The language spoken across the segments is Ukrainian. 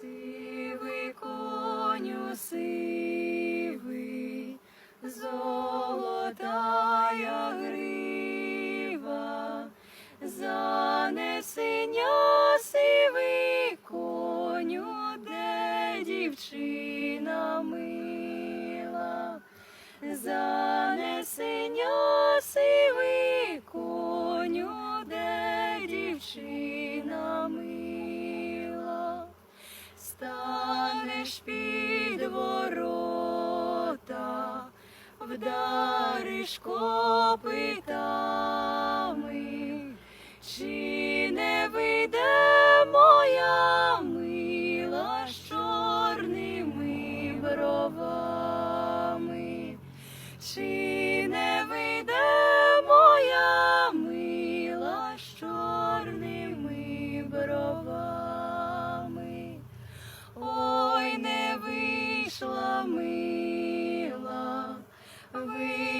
Сивий коню сивий, золотая грива, занесення сивий коню, де дівчина мила, занесення станеш під ворота, вдариш копитами, чи не вийде моя мила з чорними бровами, чи не вийде моя мила з чорними бровами,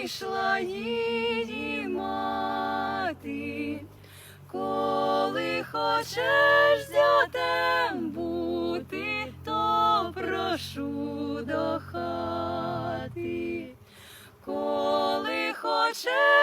прийшла її мати, коли хочеш зятем бути, то прошу до хати, коли хочеш.